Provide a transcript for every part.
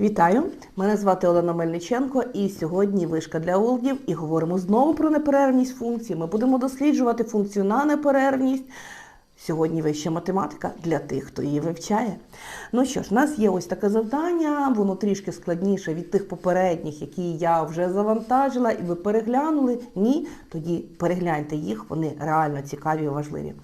Вітаю! Мене звати Олена Мельниченко, і сьогодні вишка для олдів. І говоримо знову про неперервність функцій. Ми будемо досліджувати функцію на неперервність. Сьогодні вища математика для тих, хто її вивчає. Ну що ж, у нас є ось таке завдання, воно трішки складніше від тих попередніх, які я вже завантажила, і ви переглянули. Ні, тоді перегляньте їх, вони реально цікаві і важливі.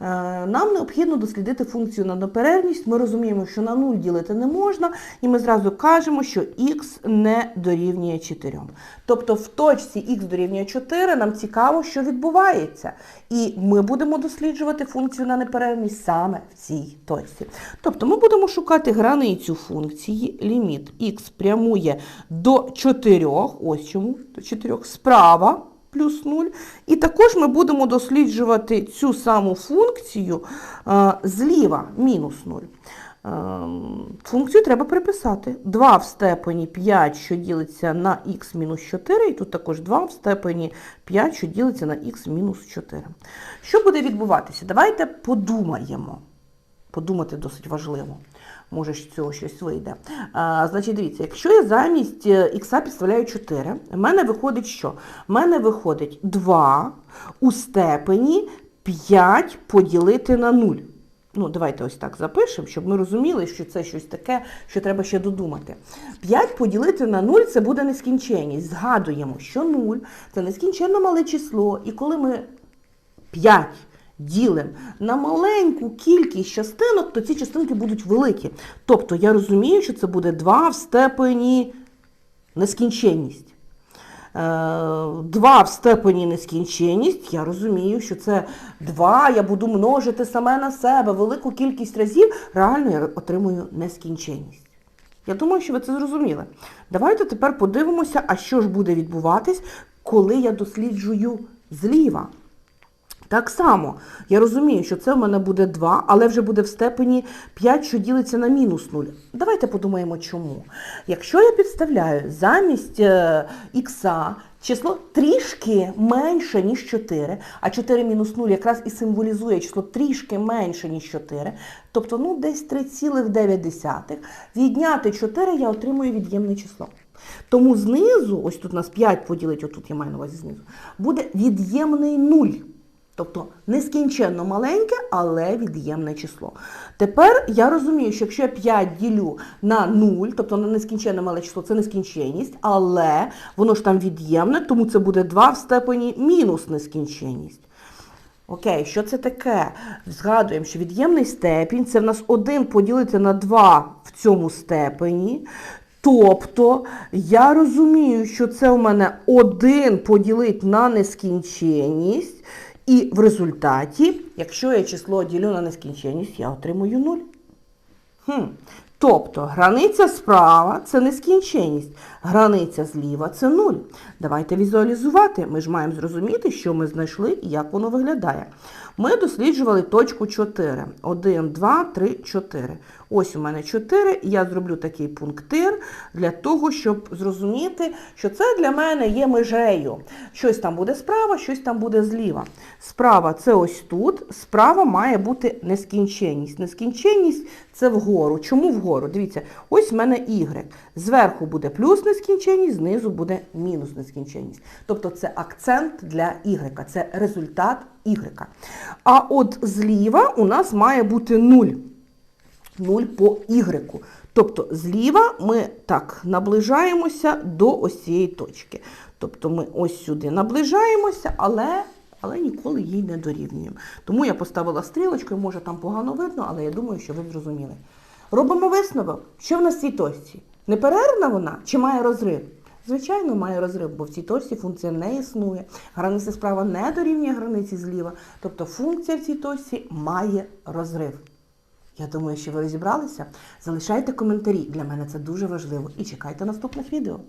Е, Нам необхідно дослідити функцію на неперервність. Ми розуміємо, що на 0 ділити не можна, і ми зразу кажемо, що х не дорівнює 4. Тобто в точці х дорівнює 4 нам цікаво, що відбувається. І ми будемо досліджувати функцію на неперервність саме в цій точці. Тобто ми будемо шукати границю функції, ліміт х прямує до 4, ось чому, до 4 справа плюс 0. І також ми будемо досліджувати цю саму функцію е, зліва мінус 0. Е, Функцію треба приписати. 2 в степені 5, що ділиться на х мінус 4, і тут також 2 в степені 5, що ділиться на х мінус 4. Що буде відбуватися? Давайте подумаємо. Подумати досить важливо. Може, з цього щось вийде. А, значить, дивіться, якщо я замість х підставляю 4, в мене виходить що? В мене виходить 2 у степені 5 поділити на 0. Ну, давайте ось так запишемо, щоб ми розуміли, що це щось таке, що треба ще додумати. 5 поділити на 0 це буде нескінченність. Згадуємо, що 0 це нескінченно мале число. І коли ми 5 ділимо на маленьку кількість частинок, то ці частинки будуть великі. Тобто я розумію, що це буде 2 в степені нескінченність. 2 в степені нескінченність, я розумію, що це 2, я буду множити саме на себе велику кількість разів, реально я отримую нескінченність. Я думаю, що ви це зрозуміли. Давайте тепер подивимося, а що ж буде відбуватись, коли я досліджую зліва. Так само, я розумію, що це в мене буде 2, але вже буде в степені 5, що ділиться на мінус 0. Давайте подумаємо, чому. Якщо я підставляю замість е, х число трішки менше, ніж 4, а 4 мінус 0 якраз і символізує число трішки менше, ніж 4, тобто ну, десь 3,9, відняти 4 я отримую від'ємне число. Тому знизу, ось тут у нас 5 поділить, отут я маю на увазі знизу, буде від'ємний 0. Тобто нескінченно маленьке, але від'ємне число. Тепер я розумію, що якщо я 5 ділю на 0, тобто на нескінченно мале число, це нескінченність, але воно ж там від'ємне, тому це буде 2 в степені мінус нескінченність. Окей, що це таке? Згадуємо, що від'ємний степінь це в нас 1 поділити на 2 в цьому степені. Тобто я розумію, що це у мене 1 поділити на нескінченність. І в результаті, якщо я число ділю на нескінченність, я отримую 0. Хм. Тобто границя справа це нескінченність, границя зліва це 0. Давайте візуалізувати. Ми ж маємо зрозуміти, що ми знайшли і як воно виглядає. Ми досліджували точку 4. 1, 2, 3, 4. Ось у мене 4, і я зроблю такий пунктир для того, щоб зрозуміти, що це для мене є межею. Щось там буде справа, щось там буде зліва. Справа це ось тут, справа має бути нескінченність. Нескінченність це вгору. Чому вгору? Дивіться, ось в мене y. Зверху буде плюс нескінченність, знизу буде мінус нескінченність. Тобто це акцент для y, це результат y. А от зліва у нас має бути 0. 0 по y. Тобто зліва ми так наближаємося до ось цієї точки. Тобто ми ось сюди наближаємося, але але ніколи їй не дорівнюємо. Тому я поставила стрілочку, може там погано видно, але я думаю, що ви зрозуміли. Робимо висновок, що в нас в цій точці? Неперервна вона чи має розрив? Звичайно, має розрив, бо в цій точці функція не існує. Границя справа не дорівнює границі зліва. Тобто функція в цій точці має розрив. Я думаю, що ви розібралися. Залишайте коментарі. Для мене це дуже важливо. І чекайте наступних відео.